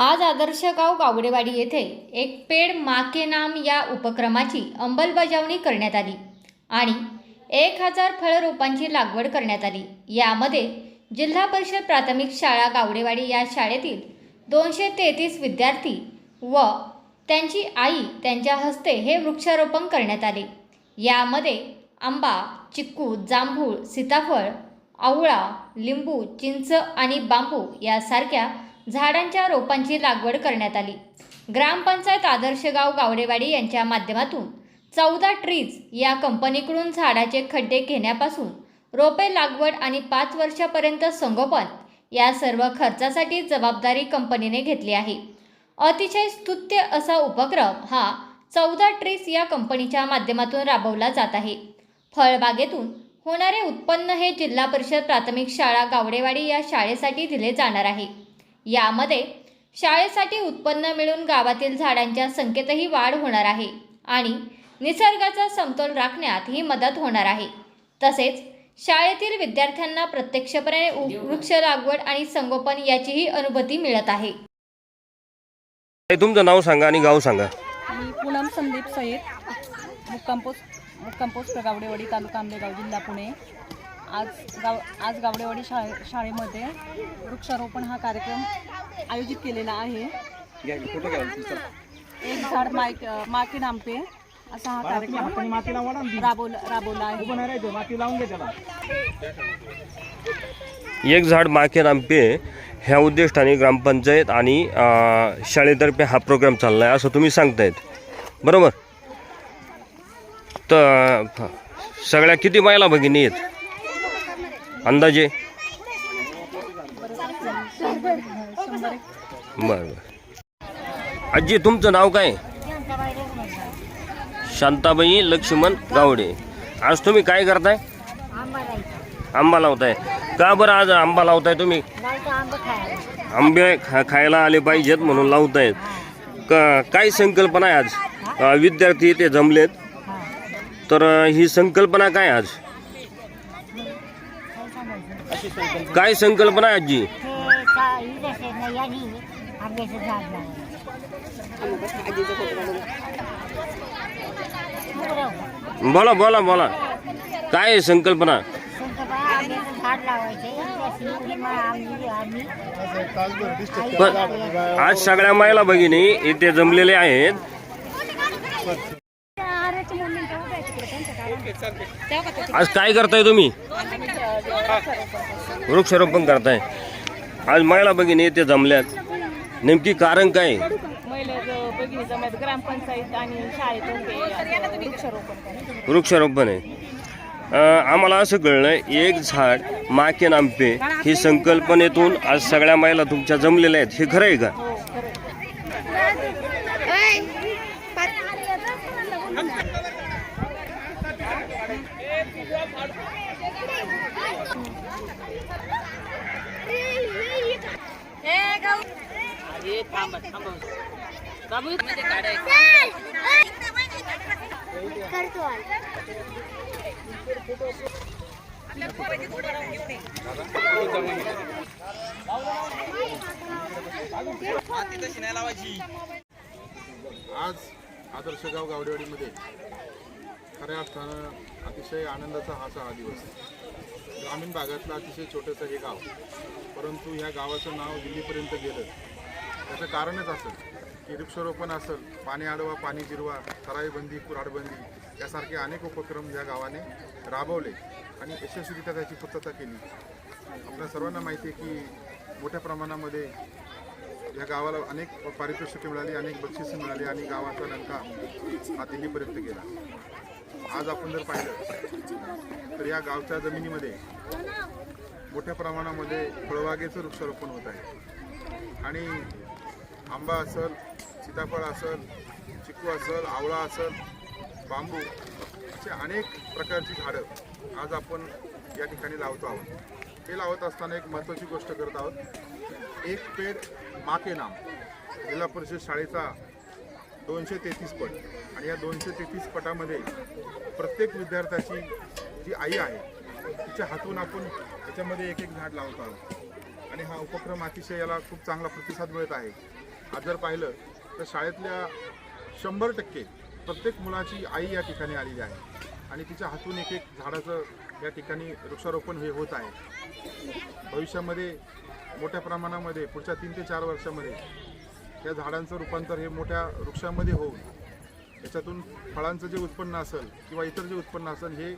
आज आदर्श गाव गावडेवाडी येथे एक पेड मा के नाम या उपक्रमाची अंमलबजावणी करण्यात आली आणि एक हजार फळरोपांची लागवड करण्यात आली. यामध्ये जिल्हा परिषद प्राथमिक शाळा गावडेवाडी या शाळेतील दोनशे तेहतीस विद्यार्थी व त्यांची आई त्यांच्या हस्ते हे वृक्षारोपण करण्यात आले. यामध्ये आंबा चिक्कू जांभूळ सीताफळ आवळा लिंबू चिंच आणि बांबू यासारख्या झाडांच्या रोपांची लागवड करण्यात आली. ग्रामपंचायत आदर्श गाव गावडेवाडी यांच्या माध्यमातून चौदा ट्रीज या कंपनीकडून झाडाचे खड्डे घेण्यापासून रोपे लागवड आणि पाच वर्षापर्यंत संगोपन या सर्व खर्चासाठी जबाबदारी कंपनीने घेतली आहे. अतिशय स्तुत्य असा उपक्रम हा चौदा ट्रीज या कंपनीच्या माध्यमातून राबवला जात आहे. फळबागेतून होणारे उत्पन्न हे जिल्हा परिषद प्राथमिक शाळा गावडेवाडी या शाळेसाठी दिले जाणार आहे. यामध्ये शाळेसाठी उत्पन्न मिळून गावातील झाडांच्या संख्येतही वाढ होणार आहे आणि निसर्गाचा समतोल राखण्यात ही मदत होणार आहे. तसेच शाळेतील विद्यार्थ्यांना प्रत्यक्षपणे वृक्ष लागवड आणि संगोपन याचीही अनुभूती मिळत आहे. तुमचं नाव सांगा आणि गाव सांगा. मी पूनम संदीप सय्यद मुक्काम पोस्ट मुक्काम पोस्ट गावडेवाडी तालुका आंबेगाव जिल्हा पुणे. आज गाव आज गावडेवाडी शाळे शाळेमध्ये वृक्षारोपण हा कार्यक्रम आयोजित केलेला आहे. एक झाड माईक माके नामपे असा हा कार्यक्रम राबवला राबवला आहे. एक झाड माके रामपे ह्या उद्दिष्टाने ग्रामपंचायत आणि शाळेतर्फे हा प्रोग्राम चालला आहे असं तुम्ही सांगतायत. बरोबर? तर सगळ्या किती महिला भगिनी आहेत? अंदाजे? बर बरं. बरं आजी तुमचं नाव काय? शांताबाई लक्ष्मण गावडे. आज तुम्ही काय करताय? आंबा लावताय. का बरं आज आंबा लावताय तुम्ही? आंबे खा खायला आले पाहिजेत म्हणून लावतायत. का काय संकल्पना आहे आज? विद्यार्थी इथे जमलेत. तर ही संकल्पना काय आज? काय संकल्पना आहे आजी? बोला बोला बोला. काय आहे संकल्पना? पण आज सगळ्या महिला भगिनी इथे जमलेले आहेत. आज काय करताय तुम्ही? वृक्षारोपण करताय. आज महिला भगिनी येते जमल्यात. नेमकी कारण काय? आहे? वृक्षारोपण आहे. आम्हाला असं कळलं एक झाड माके नांपे ही संकल्पनेतून आज सगळ्या महिला तुमच्या जमलेल्या आहेत. हे खरं आहे का? आज आदर्श गाव गावडेवाडीमध्ये खऱ्या अर्थानं अतिशय आनंदाचा हा असा हा दिवस ग्रामीण भागातलं अतिशय छोटंसं हे गाव परंतु ह्या गावाचं नाव दिल्लीपर्यंत गेलं त्याचं कारणच असेल की वृक्षारोपण असेल पाणी आडवा पाणी जिरवा तराईबंदी कुऱ्हाडबंदी यासारखे अनेक उपक्रम या गावाने राबवले आणि यशस्वीरित्या त्याची पूर्तता केली. आपल्या सर्वांना माहिती आहे की मोठ्या प्रमाणामध्ये या गावाला अनेक पारितोषिके मिळाली अनेक बक्षिसं मिळाली आणि गावाचा लंका हा दिल्लीपर्यंत गेला. आज आपण जर पाहिलं तर या गावच्या जमिनीमध्ये मोठ्या प्रमाणामध्ये फळबागेचं वृक्षारोपण होत आहे. आणि आंबा असेल सीताफळ असेल चिकू असेल आवळा असेल बांबू असे अनेक प्रकारची झाडं आज आपण या ठिकाणी लावतो आहोत. हे लावत असताना एक महत्त्वाची गोष्ट करत आहोत. एक पेड माके नाम. जिल्हा परिषद शाळेचा दोनशे तेहतीस पट. आणि या दोनशे तेहतीस पटामध्ये प्रत्येक विद्यार्थ्याची जी आई आहे तिच्या हातून आपण त्याच्यामध्ये एक एक झाड लावत आहोत. आणि हा उपक्रम अतिशय याला खूप चांगला प्रतिसाद मिळत आहे. आज जर पाहिलं तर शाळेतल्या शंभर टक्के प्रत्येक मुलाची आई या ठिकाणी आलेली आहे. आणि तिच्या हातून एक एक झाडाचं या ठिकाणी वृक्षारोपण हे होत आहे. भविष्यामध्ये मोठ्या प्रमाणामध्ये पुढच्या तीन ते चार वर्षामध्ये या झाडांचं रूपांतर हे मोठ्या वृक्षामध्ये होऊन याच्यातून फळांचं जे उत्पन्न असेल किंवा इतर जे उत्पन्न असेल हे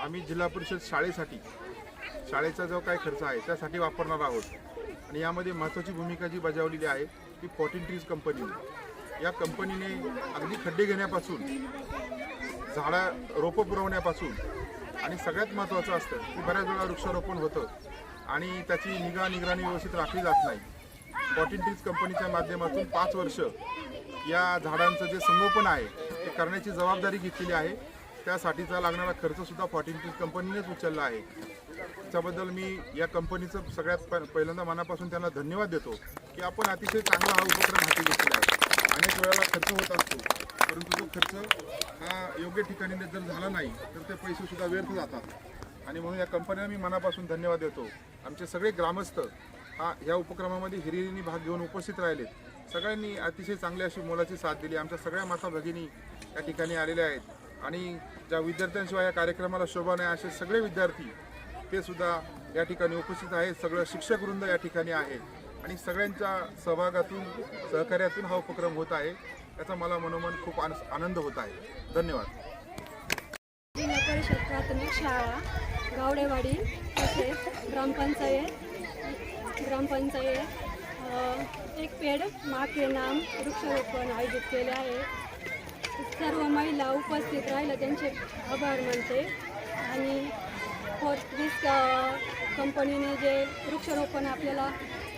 आम्ही जिल्हा परिषद शाळेसाठी शाळेचा जो काय खर्च आहे त्यासाठी वापरणार आहोत. आणि यामध्ये महत्त्वाची भूमिका जी बजावलेली आहे ती फॉर्टीन ट्रीज कंपनीने या कंपनीने अगदी खड्डे घेण्यापासून झाडा रोपं पुरवण्यापासून आणि सगळ्यात महत्त्वाचं असतं की बऱ्याच वेळा वृक्षारोपण होतं आणि त्याची निगा निगराणी व्यवस्थित राखली जात नाही. पॉटिन ट्रीज कंपनीच्या माध्यमातून पाच वर्ष या झाडांचं जे संगोपन आहे ते करण्याची जबाबदारी घेतलेली आहे. त्यासाठीचा लागणारा खर्चसुद्धा पॉटिन ट्रीज कंपनीनेच उचलला आहे. त्याबद्दल मी या कंपनीचं सगळ्यात प- पहिल्यांदा मनापासून त्यांना धन्यवाद देतो की आपण अतिशय चांगला हा उपक्रम हाती घेतलेला आहे. अनेक वेळेला खर्च होत असतो परंतु तो खर्च हा योग्य ठिकाणी जर झाला नाही तर ते पैसेसुद्धा व्यर्थ जातात. आणि म्हणून या कंपनीला मी मनापासून धन्यवाद देतो. आमचे सगळे ग्रामस्थ हा या उपक्रमामध्ये हिरिरीने भाग घेऊन उपस्थित राहिलेत. सगळ्यांनी अतिशय चांगली अशी मोलाची साथ दिली. आमच्या सगळ्या माता भगिनी या ठिकाणी आलेल्या आहेत. आणि ज्या विद्यार्थ्यांशिवाय या कार्यक्रमाला शोभा नाही असे सगळे विद्यार्थी ते सुद्धा या ठिकाणी उपस्थित आहेत. सगळं शिक्षक वृंद या ठिकाणी आहे. आणि सगळ्यांच्या सहभागातून सहकार्यातून हा उपक्रम होत आहे. याचा मला मनोमन खूप आन- आनंद होत आहे. धन्यवाद. जिल्हा परिषद प्राथमिक शाळा गावडेवाडी तसेच ग्रामपंचायत ग्रामपंचायत एक पेड माके नाम वृक्षारोपण आयोजित केले आहे. सर्व महिला उपस्थित राहिल्या त्यांचे आभार मानते. आणि कंपनीने जे वृक्षारोपण आपल्याला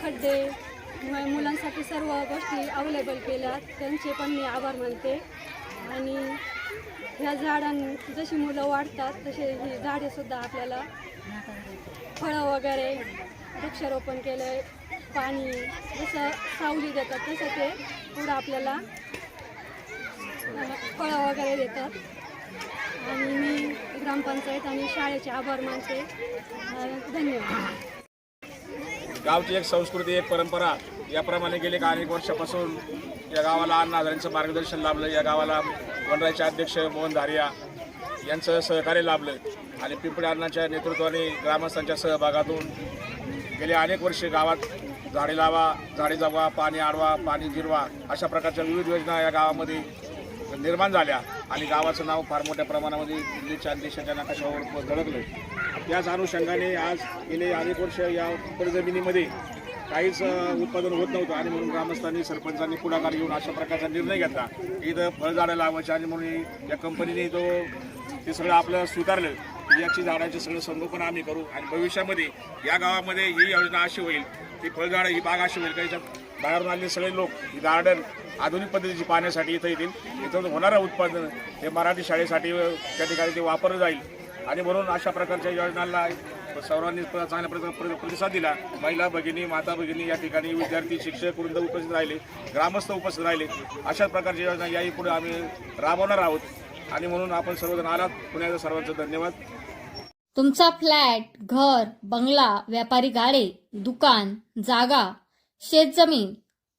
खड्डे मुलांसाठी सर्व गोष्टी अवेलेबल केल्या त्यांचे पण मी आभार मानते. आणि ह्या झाडां जशी मुलं वाढतात तसे ही झाडेसुद्धा आपल्याला फळं वगैरे वृक्षारोपण केलं पाणी जसं सावली देतात तसं ते पुढं आपल्याला फळं वगैरे देतात. आणि मी ग्रामपंचायत आणि शाळेचे आभार मानते. धन्यवाद. गावची एक संस्कृती एक परंपरा याप्रमाणे गेले का अनेक वर्षापासून या गावाला अण्णा हजारांचं मार्गदर्शन लाभलं या गावाला मंडळाचे अध्यक्ष मोहन धारिया यांचं सहकार्य लाभलं आणि पिंपळे अण्णाच्या नेतृत्वाने ग्रामस्थांच्या सहभागातून गेले अनेक वर्षे गावात झाडे लावा झाडे जगवा पाणी आडवा पाणी जिरवा अशा प्रकारच्या विविध योजना या गावामध्ये निर्माण झाल्या आणि गावाचं नाव फार मोठ्या प्रमाणामध्ये दिल्लीच्या आणि देशाच्या नकाशावर झळकलं त्याच अनुषंगाने आज गेले अनेक वर्ष या परजमिनीमध्ये काहीच उत्पादन होत नव्हतं आणि म्हणून ग्रामस्थांनी सरपंचांनी पुढाकार घेऊन अशा प्रकारचा निर्णय घेतला. की इथं फळझाडं लावायची आणि म्हणून या कंपनीने तो ते सगळं आपलं स्वीकारलं. की याची झाडाचे सगळं संगोपन आम्ही करू आणि भविष्यामध्ये या गावामध्ये ही योजना अशी होईल ती फळझाडं ही बाग अशी होईल का याच्यात बाहेरून आलेले सगळे लोक ही गार्डन आधुनिक पद्धतीची पाहण्यासाठी इथं येतील. इथं होणारं उत्पादन हे मराठी शाळेसाठी त्या ठिकाणी ते वापरलं जाईल. आणि म्हणून अशा प्रकारच्या योजनांना सर्वांनी चांगल्या प्रकारे प्रतिसाद दिला. महिला भगिनी माता भगिनी या ठिकाणी विद्यार्थी शिक्षक वृंद उपस्थित राहिले ग्रामस्थ उपस्थित राहिले. अशा प्रकारच्या योजना याही पुढे आम्ही राबवणार आहोत. आणि म्हणून आपण सर्वजण आलात. पुण्याचा सर्वांचं धन्यवाद. तुमचा फ्लॅट घर बंगला व्यापारी गाडे दुकान जागा शेतजमीन